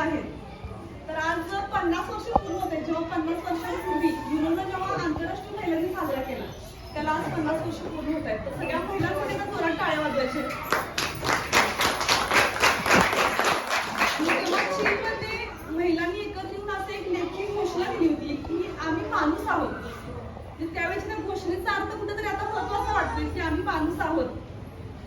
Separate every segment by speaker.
Speaker 1: तर आज जर पन्नास वर्ष पूर्ण होते जेव्हा पन्नास वर्षांपूर्वी युनोनं जेव्हा आंतरराष्ट्रीय महिला दिन साजरा केला त्याला आज पन्नास वर्ष पूर्ण होत आहेत. तर सगळ्या महिलांसाठी ना जोरात टाळ्या वाजवायचे चीनमध्ये महिलांनी एकत्र येऊन असं एक लेखी घोषणा दिली होती की आम्ही माणूस आहोत. त्यावेळेस त्या घोषणेचा अर्थ कुठेतरी आता महत्त्वाचा वाटतोय की आम्ही माणूस आहोत.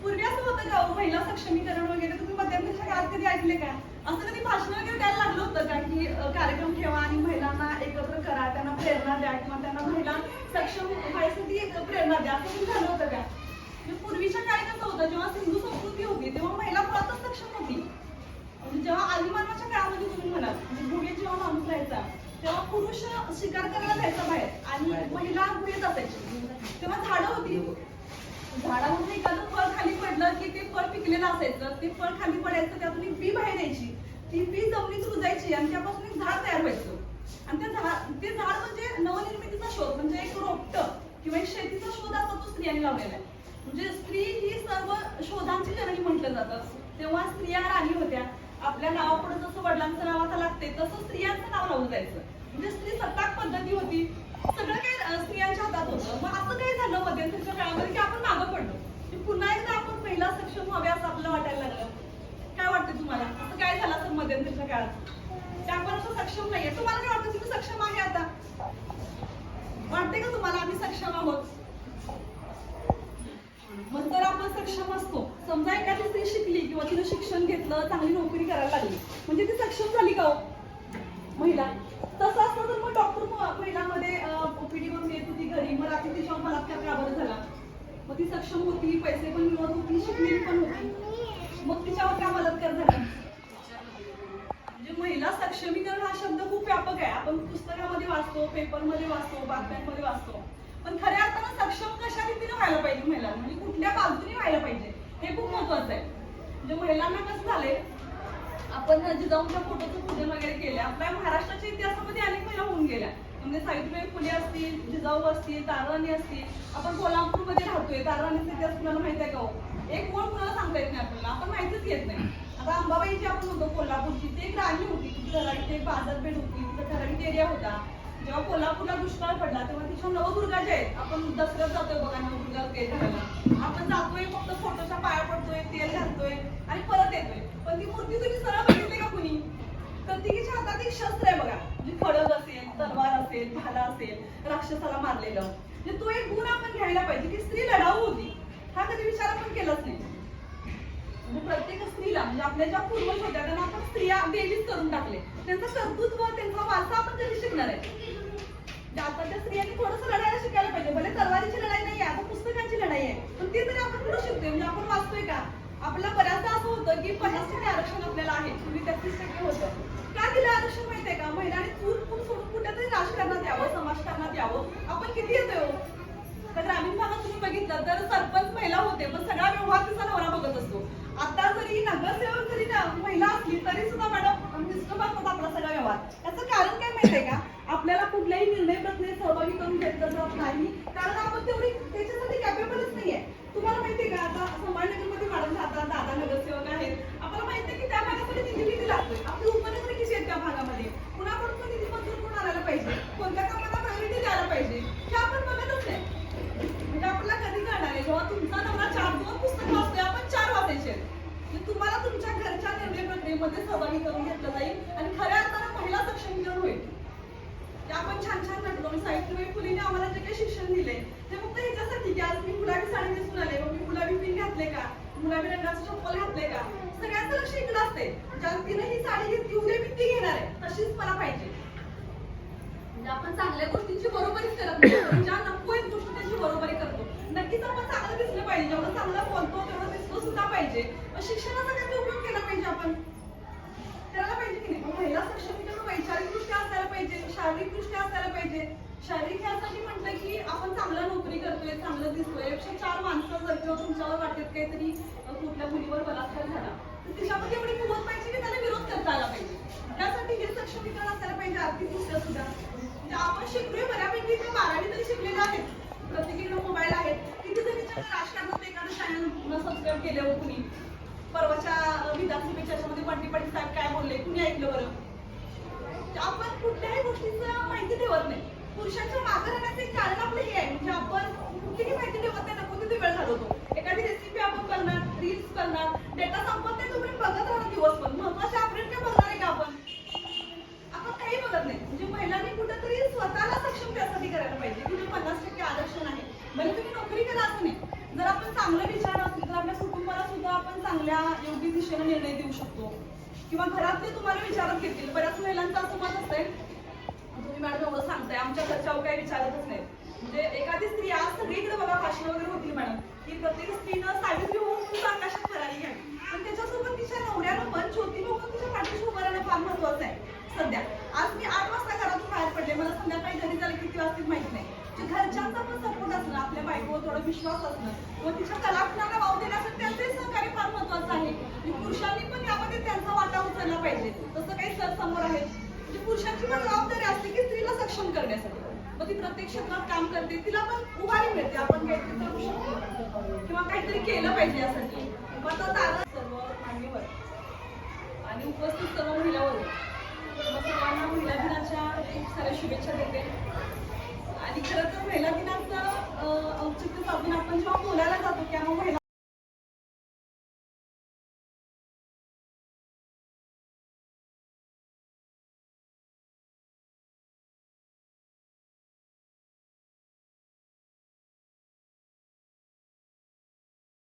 Speaker 1: पूर्वी असं होतं का हो, महिला सक्षमीकरण वगैरे? तुम्ही मध्यंतरीच्या काळात कधी ऐकले का? असं कधी भाषण वगैरे द्यायला लागलं होतं का? की कार्यक्रम ठेवा आणि महिलांना एकत्र करा त्यांना प्रेरणा द्या किंवा त्यांना महिला सक्षम व्हायसाठी एक प्रेरणा द्या असं कधी झालं होतं का? म्हणजे पूर्वीच्या काळी कसं होतं जेव्हा सिंधू संस्कृती होती तेव्हा महिला मुळातच सक्षम होती. म्हणजे जेव्हा आदिमानवाच्या काळामध्ये तुम्ही म्हणाल म्हणजे भुगे जेव्हा माणूस राहायचा तेव्हा पुरुष शिकार करायला जायचा बाहेर आणि महिला भुगेत असायची. तेव्हा झाडं होती. झाडामध्ये एखादं फळ खाली पडलं की ते फळ पिकलेलं असायचं. ते फळ खाली पडायचं त्यातून एक बी बाहेर यायची. ती बी जमिनीत रुजायची आणि त्यापासून एक झाड तयार व्हायचं. आणि त्या झाड ते झाड म्हणजे नवनिर्मितीचा शोध म्हणजे एक रोपट किंवा एक शेतीचा शोध असा तो स्त्रियांनी लावलेला आहे. म्हणजे स्त्री ही सर्व शोधांची जननी म्हटलं जातं. तेव्हा स्त्रिया राणी होत्या. आपल्या नावापुढे जसं वडिलांचं नाव आता लागते तसं स्त्रियांचं नाव लावून जायचं. म्हणजे स्त्री सत्ताक पद्धती होती. सगळं काही स्त्रियांच्या हातात होतं. मग असं काही झालं मध्यंतरीच्या काळामध्ये की आपण मागं पडलो. की पुन्हा एकदा आपण महिला सक्षम व्हावे असं आपल्याला वाटायला लागलं. काय वाटतं तुम्हाला? असं काय झालं असं मध्यंतरीच्या काळात? की आपण असं सक्षम नाहीये. तुम्हाला काय वाटतं तुम्ही सक्षम आहे आता? वाटते का तुम्हाला आम्ही सक्षम आहोत? मग तर आपण सक्षम असतो. समजा एखादी स्त्री शिकली किंवा तिने शिक्षण घेतलं चांगली नोकरी करायला लागली म्हणजे ती सक्षम झाली का हो? महिला तसं असलं तर मग डॉक्टर महिलामध्ये ओपीडी करून येत होती घरी. मग रात्री तिच्यावर बलात्कार का बरं झाला? मग ती सक्षम होती पैसे पण मिळवत होती शिकलेली पण होती मग तिच्यावर का बलात्कार झाला म्हणजे महिला सक्षमीकरण हा शब्द खूप व्यापक आहे आपण पुस्तकामध्ये वाचतो पेपरमध्ये वाचतो बातम्यांमध्ये वाचतो. पण खऱ्या अर्थानं सक्षम कशा रीतीने व्हायला पाहिजे महिलांना? म्हणजे कुठल्या बाजूने व्हायला पाहिजे? हे खूप महत्वाचं आहे. म्हणजे महिलांना कसं झालंय आपण जिजाऊंच्या फोटोचं पूजन वगैरे केलं आपल्या महाराष्ट्राच्या इतिहासामध्ये अनेक महिला होऊन गेल्या. म्हणजे सावित्रीबाई फुले असतील जिजाऊ असतील ताराराणी असतील. आपण कोल्हापूरमध्ये राहतोय. ताराराणीचा इतिहास कुणाला माहिती आहे का हो? एक ओळ कुणाला सांगता येत नाही आपल्याला. आपण माहितीच घेत नाही. आता अंबाबाई जी आपण होतो कोल्हापूरची ती एक राणी होती. तिथे ठराविक एक बाजारपेठ होती. तिचा ठराविक एरिया होता. जेव्हा कोल्हापूरला दुष्काळ पडला तेव्हा तिच्या नवदुर्गा आहेत. आपण दसऱ्यात जातोय बघा नवदुर्गा तेल घालायला. आपण जातोय फक्त फोटोच्या पाया पडतोय तेल घालतोय आणि परत येतोय. पण ती मूर्ती तुम्ही सरळ बघितली का कुणी? तर तिच्या हातात एक शस्त्र आहे बघा. म्हणजे खडग असेल तलवार असेल भाला असेल राक्षसाला मारलेलं. म्हणजे तो एक गुण आपण घ्यायला पाहिजे की स्त्री लढाऊ होती. हा कधी विचार आपण केलाच नाही. म्हणजे प्रत्येक स्त्रीला म्हणजे आपल्या ज्या पूर्वज होत्या त्यांना आपण स्त्रिया देवीच करून टाकले. त्यांचं कर्तृत्व त्यांचा वारसा आपण कधी शिकणार आहे? म्हणजे आताच्या स्त्रियांनी थोडंसं लढायला शिकायला पाहिजे. भले तलवारीची लढाई नाही आहे आता पुस्तकांची लढाई आहे. पण ती तरी आपण कुठं शिकतोय. म्हणजे आपण वाचतोय का? आपला बऱ्याचदा असं होतं की पन्नास टक्के आरक्षण आपल्याला आहे. पूर्वी तेहतीस टक्के होतं. का दिलं आरक्षण माहितीये का? महिलांनी चूल फूल सोडून कुठेतरी राजकारणात यावं समाजकारणात यावं. आपण किती येतोय हो? तर ग्रामीण भागात तुम्ही बघितलं तर सरपंच महिला होते पण सगळा व्यवहार तिचा नवरा बघत असतो. आता जरी नगरसेवक जरी ना महिला असली तरी सुद्धा मॅडम मिस्टर बघतात आपला सगळा व्यवहार. त्याचं कारण काय माहितीये का आपल्याला कुठल्याही निर्णय प्रक्रियेत सहभागी करून घेतलं जात नाही कारण आपण तेवढी त्याच्यासाठी कॅपेबलच नाहीये तुम्हाला माहितीये का आता संभाजीनगरमध्ये मॅडम राहतात दादा नगरसेवक आहेत. आपल्याला माहितीये की त्या भागामध्ये निधी किती लागतोय आपली उपनगरी किती आहेत त्या भागामध्ये? कुणाकडून पण निधी मंजूर करून आणायला पाहिजे? कोणत्या कामाला प्रायोरिटी द्यायला पाहिजे? हे आपण बघतच नाही म्हणजे आपल्याला कधी कळणार आहे जेव्हा तुमचा नवरा चार दोन पुस्तकं वाचतोय आपण चार वाचायचे आहेत. म्हणजे तुम्हाला तुमच्या घरच्या निर्णय प्रक्रियेमध्ये सहभागी करून घेतलं जाईल आणि खऱ्या अर्थानं महिला सक्षमीकरण होईल. ते आपण छान छान नटलो आणि जे शिक्षण दिले ते फक्त ह्याच्यासाठी की आज मी गुलाबी साडी नेसून आले. मग मी गुलाबी पिन घातले का? गुलाबी रंगाचं चप्पल घातले का? सगळ्यांचं लक्ष इकडं असते ज्या तिने ही साडी घेतली उद्या मी ती घेणार आहे. तशीच मला पाहिजे. म्हणजे आपण चांगल्या गोष्टींची बरोबरीच करत नाही. ज्या नको आहेत गोष्टी त्याची बरोबरी करतो. नक्कीच आपण चांगलं दिसलं पाहिजे. जेवढं चांगलं बोलतो तेवढं दिसलो सुद्धा पाहिजे. शिक्षणाचा त्याचा उपयोग केला पाहिजे आपण? करायला पाहिजे की नाही? महिला सक्षमीकरण वैचारिक दृष्ट्या असायला पाहिजे. शारीरिक शारीरिक यासाठी म्हटलं की आपण चांगलं नोकरी करतोय चांगलं दिसतोय. एकशे चार माणसं जर किंवा तुमच्यावर वाटत काहीतरी कुठल्या मुलीवर बलात्कार झाला तर तिच्यामध्ये एवढी कुवत पाहिजे की त्याला विरोध करता आला पाहिजे. त्यासाठी हे सक्षमीकरण असायला पाहिजे आर्थिक दृष्ट्या सुद्धा. म्हणजे आपण शिकलोय बऱ्यापैकी ते बारावी तरी शिकलेले आहेत. प्रत्येकीकडे मोबाईल आहेत. किती तरी राजकारणात एखादं चॅनल सबस्क्राईब केले कुणी? परवाच्या विधानसभेच्या याच्यामध्ये पंडित पंडित साहेब काय बोलले? कुणी ऐकलं बरं? आपण कुठल्याही गोष्टीचं माहिती ठेवत नाही. पुरुषांच्या मागे राहण्याचं कारण आपलं हे आहे. म्हणजे आपण कुठलीही माहिती ठेवत नाही नको तिथे वेळ घालवतो? एखादी रेसिपी आपण करणार रील्स करणार डेटा संपत नाही तुम्ही बघत राहणार पण महत्त्वाचे अपडेट काय बघणार आहे का आपण? आपण काही बघत नाही. म्हणजे महिलांनी कुठेतरी स्वतःला सक्षम त्यासाठी करायला पाहिजे. की जे पन्नास टक्के आरक्षण आहे. म्हणजे तुम्ही नोकरी करा असं नाही. जर आपण चांगले विचार असले तर आपल्या कुटुंबाला सुद्धा आपण चांगल्या योग्य दिशेने निर्णय देऊ शकतो. किंवा घरातले तुम्हाला विचारत घेतील. बऱ्याच महिलांचं असं मत असतंय मॅडम एवढं सांगताय आमच्या घरच्या काही विचारतच नाही म्हणजे एखादी स्त्री आज सगळीकडे बघा भाषण वगैरे होती मॅडम की प्रत्येक स्त्रीनं सावित्री होऊन खूप आकाशात करायला घ्यावी. पण त्याच्यासोबत तिच्या नवऱ्यानं पण ज्योती लोक तिच्या पाठीशी उभं राहणं फार महत्वाचं आहे. सध्या. आज मी आठ वाजता घरातून बाहेर पडले. मला संध्याकाळी घरी जायला किती वाजतील माहीत नाही. घरच्यांचा पण सपोर्ट असणं आपल्या बायकोवर थोडा विश्वास असणं व तिच्या कलागुणाला वाव देण्यासाठी त्यांचे सहकार्य फार महत्वाचं आहे. आणि पुरुषांनी पण यामध्ये त्यांचा वाटा उचलला पाहिजे. तसं काही सर समोर आहेत. म्हणजे पुरुषांची पण संरक्षण करण्यासाठी. मग ती प्रत्येक क्षेत्रात काम करते तिला पण उभारी मिळते. आपण काहीतरी करू शकतो. किंवा काहीतरी केलं पाहिजे यासाठी. मग आता तारा सर्व मान्यवर. आणि उपस्थित सर्व महिलावर. सर्वांना महिला दिनाच्या खूप साऱ्या शुभेच्छा देते. आणि खरं तर महिला दिनाचं औचित्य साधून आपण जेव्हा बोलायला जातो त्यामुळे महिला